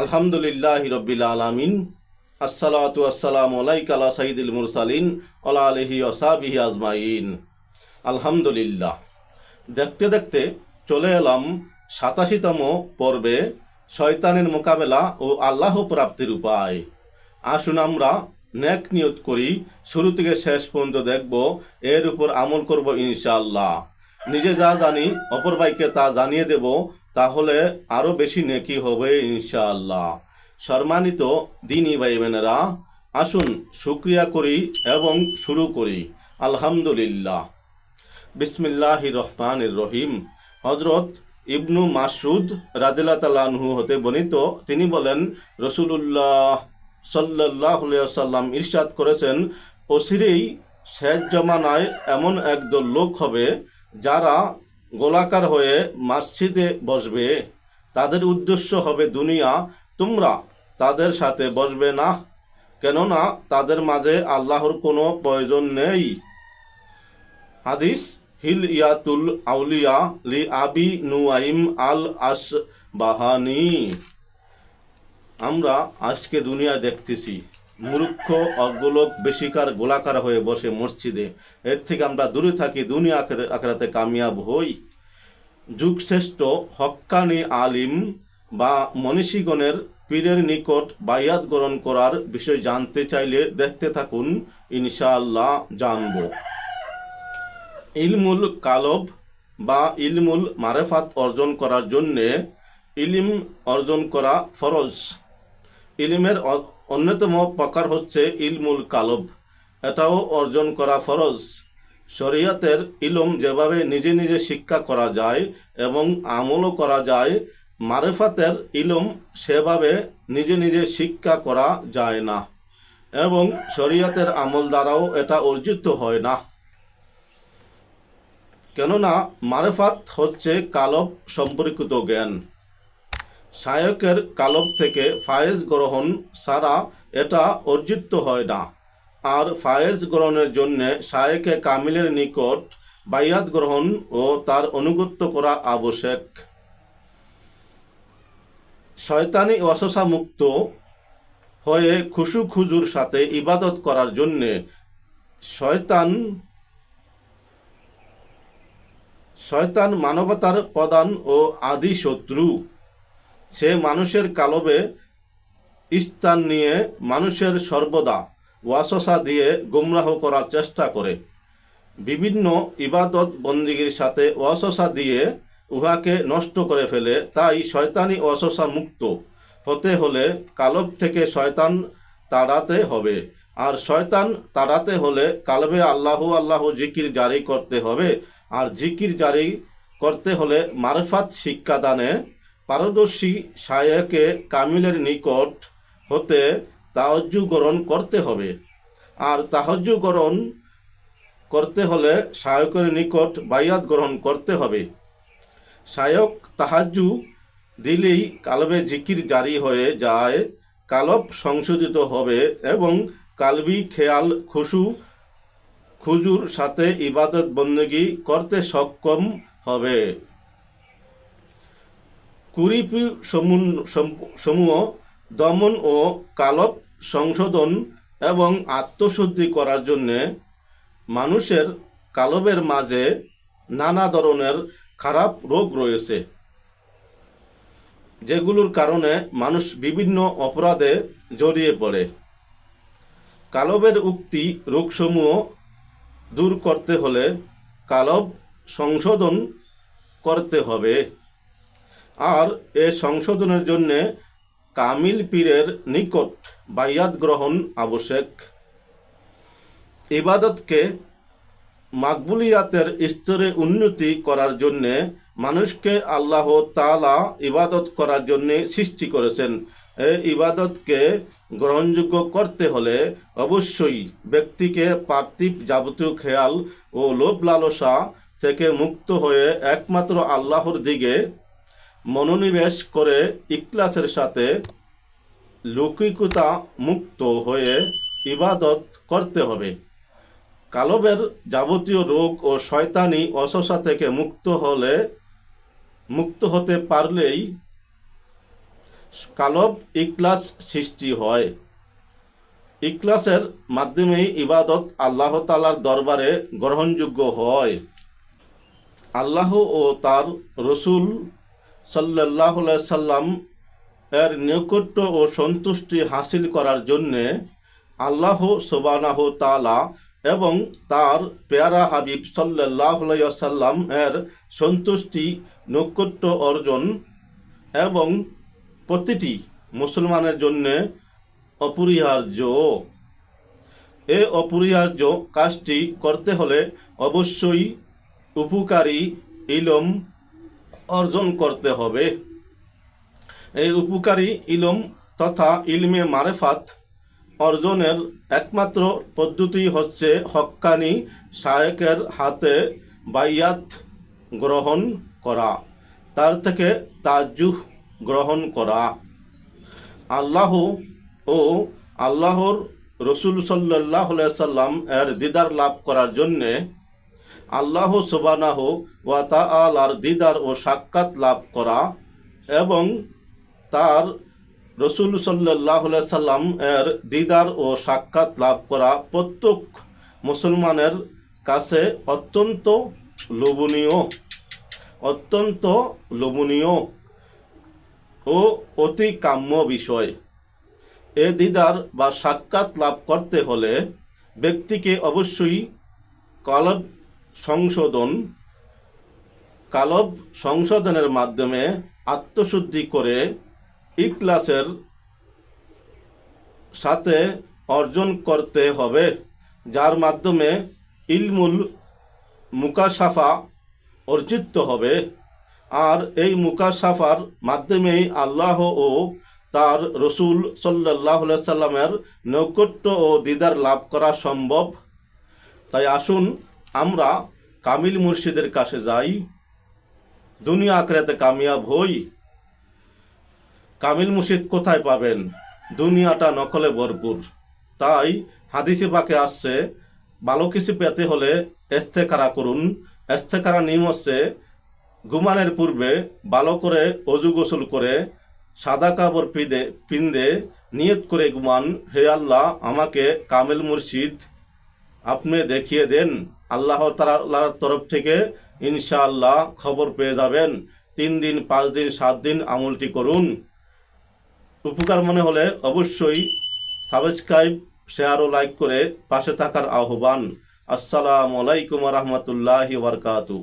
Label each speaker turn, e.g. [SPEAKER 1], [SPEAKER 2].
[SPEAKER 1] আলহামদুলিল্লাহ রবিল আলমিন, আসসালাতু আসসালাম আলাইকালা সাইদুল মুরসালিন আলা আলহি ওসাবিহি আজমাইন। আলহামদুলিল্লাহ। দেখতে দেখতে চলে এলাম সাতাশিতম পর্বে শয়তানের মোকাবেলা ও আল্লাহ প্রাপ্তির উপায়। আসুন আমরা নেক নিয়ত করি, শুরু থেকে শেষ পর্যন্ত দেখব, এর উপর আমল করব ইনশাআল্লাহ। নিজে যা জানি, অপর ভাইকে তা জানিয়ে দেব তাহলে আরও বেশি নেকি হবে ইনশাআল্লাহ। সম্মানিত দিনী ভাই বোনেরা আসুন শুক্রিয়া করি এবং শুরু করি। আলহামদুলিল্লাহ। বিসমিল্লাহ রহমান রহিম। হজরত ইবনু মাসুদ রাদিল্লা তালাহু হতে বর্ণিত, তিনি বলেন, রসুলুল্লাহ সাল্লাহ সাল্লাম ইরশাদ করেছেন অচিরেই শেষ জমানায় এমন একদল লোক হবে যারা গোলাকার হয়ে মসজিদে বসবে, তাদের উদ্দেশ্য হবে দুনিয়া, তোমরা তাদের সাথে বসবে না, কেননা তাদের মাঝে আল্লাহর কোনো প্রয়োজন নেই। হাদিস হিল ইয়াতুল আউলিয়া লি আবি নুয়াইম আল আস বাহানি আমরা আজকে দুনিয়া দেখতেছি। মূর্খ অজ্ঞলোক বেশিকার, গোলাকার হয়ে বসে মসজিদে। এর থেকে আমরা দূরে থাকি, দুনিয়া আখের- আখেরাতে কামিয়াব হই। যুগশ্রেষ্ঠ, হক্কানি আলিম বা মনীষীগণের পীরের নিকট বায়াত গ্রহণ করার বিষয় জানতে চাইলে দেখতে থাকুন, ইনশাআল্লাহ জানব। ইলমুল কালব বা ইলমুল মারেফাত অর্জন করার জন্যে ইলিম অর্জন করা ফরজ। ইলিমের অন্যতম প্রকার হচ্ছে ইলমুল কালব। এটাও অর্জন করা ফরজ। শরীয়তের ইলম যেভাবে নিজে নিজে শিক্ষা করা যায় এবং আমলও করা যায়, মারেফাতের ইলম সেভাবে নিজে নিজে শিক্ষা করা যায় না এবং শরীয়তের আমল দ্বারাও এটা অর্জিত হয় না। কেননা মারেফাত হচ্ছে কালব সম্পর্কিত জ্ঞান। শায়কের কালব থেকে ফায়েজ গ্রহণ ছাড়া এটা অর্জিত হয় না। আর ফায়েজ গ্রহণের জন্য শায়েকে কামিলের নিকট বাইয়াত গ্রহণ ও তার অনুগত্য করা আবশ্যক। শয়তানি অসসা মুক্ত হয়ে খুশু খুজুর সাথে ইবাদত করার জন্যে শয়তান শয়তান মানবতার প্রধান ও আদি শত্রু সে মানুষের কালবে স্থান নিয়ে মানুষের সর্বদা ওয়াসসা দিয়ে গুমরাহ করার চেষ্টা করে। বিভিন্ন ইবাদত বন্দিগির সাথে ওয়াসসা দিয়ে উহাকে নষ্ট করে ফেলে, তাই শয়তানি ওয়াসসা মুক্ত হতে হলে কালব থেকে শয়তান তাড়াতে হবে। আর শয়তান তাড়াতে হলে কালবে আল্লাহ আল্লাহ জিকির জারি করতে হবে। আর জিকির জারি করতে হলে মারফাত শিক্ষাদানে পারদর্শী শায়কে কামিলের নিকট হতে তাহজ্জু গ্রহণ করতে হবে। আর তাহজ্জু গ্রহণ করতে হলে শায়কের নিকট বাইয়াত গ্রহণ করতে হবে। শায়ক তাহাজ্জু দিলেই কালবে জিকির জারি হয়ে যায়, কালব সংশোধিত হবে এবং কালবি খেয়াল খুশু খুজুর সাথে ইবাদত বন্দগি করতে সক্ষম হবে। কুরিপি সমূহ সমূহ দমন ও কালব সংশোধন এবং আত্মশুদ্ধি করার জন্যে মানুষের কালবের মাঝে নানা ধরনের খারাপ রোগ রয়েছে। যেগুলোর কারণে মানুষ বিভিন্ন অপরাধে জড়িয়ে পড়ে। কালবের উক্তি রোগসমূহ দূর করতে হলে কালব সংশোধন করতে হবে। আর এ সংশোধনের জন্য কামিল পীরের নিকট বাইয়াত গ্রহণ আবশ্যক। ইবাদতকে মাকবুলিয়াতের স্তরে উন্নতি করার জন্যে মানুষকে আল্লাহ তালা ইবাদত করার জন্য সৃষ্টি করেছেন। এই ইবাদতকে গ্রহণযোগ্য করতে হলে অবশ্যই ব্যক্তিকে পার্থিব যাবতীয় খেয়াল ও লোভ লালসা থেকে মুক্ত হয়ে একমাত্র আল্লাহর দিকে মনোনিবেশ করে ইকলাসের সাথে লৌকিকতা মুক্ত হয়ে ইবাদত করতে হবে। কালবের যাবতীয় রোগ ও শয়তানি অসসা থেকে মুক্ত হলে, মুক্ত হতে পারলেই কালব ইকলাস সৃষ্টি হয়। ইকলাসের মাধ্যমেই ইবাদত আল্লাহ তালার দরবারে গ্রহণযোগ্য হয়। আল্লাহ ও তার রসুল সাল্লাহ সাল্লাম এর নৈকট্য ও সন্তুষ্টি হাসিল করার জন্যে আল্লাহ সোবানাহ তালা এবং তার পেয়ারা হাবিব সাল্লাহ সাল্লাম এর সন্তুষ্টি নৈকট্য অর্জন এবং প্রতিটি মুসলমানের জন্যে অপরিহার্য। এ অপরিহার্য কাজটি করতে হলে অবশ্যই উপকারী ইলম অর্জন করতে হবে। এই উপকারী ইলম তথা ইলমে মারেফাত অর্জনের একমাত্র পদ্ধতি হচ্ছে হক্কানি শায়েকের হাতে বাইয়াত গ্রহণ করা, তার থেকে তাজুহ গ্রহণ করা। আল্লাহ ও আল্লাহর রসুল সাল্লাহ সাল্লাম এর দিদার লাভ করার জন্যে আল্লাহ সুবানাহ ওয়া তাআলার দিদার ও সাক্ষাৎ লাভ করা এবং তার রসুল সাল্লাহ সাল্লাম এর দিদার ও সাক্ষাৎ লাভ করা প্রত্যেক মুসলমানের কাছে অত্যন্ত লোভনীয় অত্যন্ত লোভনীয় ও অতি কাম্য বিষয়। এ দিদার বা সাক্ষাৎ লাভ করতে হলে ব্যক্তিকে অবশ্যই কলব সংশোধন, কালব সংশোধনের মাধ্যমে আত্মশুদ্ধি করে ইকলাসের সাথে অর্জন করতে হবে, যার মাধ্যমে ইলমুল মুকাশাফা অর্জিত হবে। আর এই মুকাশাফার মাধ্যমেই আল্লাহ ও তার রসুল সাল্লাহ সাল্লামের নৈকট্য ও দিদার লাভ করা সম্ভব। তাই আসুন আমরা কামিল মুর্শিদের কাছে যাই, দুনিয়া আখড়াতে কামিয়াব হই। কামিল মুর্শিদ কোথায় পাবেন? দুনিয়াটা নকলে ভরপুর। তাই হাদিসে পাকে আসছে, ভালো কিছু পেতে হলে এস্তেকারা করুন। এস্তেকারা নিয়ম হচ্ছে, ঘুমানের পূর্বে ভালো করে অজু গোসল করে, সাদা কাপড় পিদে পিন্দে নিয়ত করে ঘুমান। হে আল্লাহ, আমাকে কামেল মুর্শিদ আপনি দেখিয়ে দেন। আল্লাহ তালার তরফ থেকে ইনশাআল্লাহ খবর পেয়ে যাবেন। তিন দিন, পাঁচ দিন, সাত দিন আমলটি করুন। উপকার মনে হলে অবশ্যই সাবস্ক্রাইব, শেয়ার ও লাইক করে পাশে থাকার আহ্বান। আসসালামু আলাইকুম রহমতুল্লাহি বারকাতু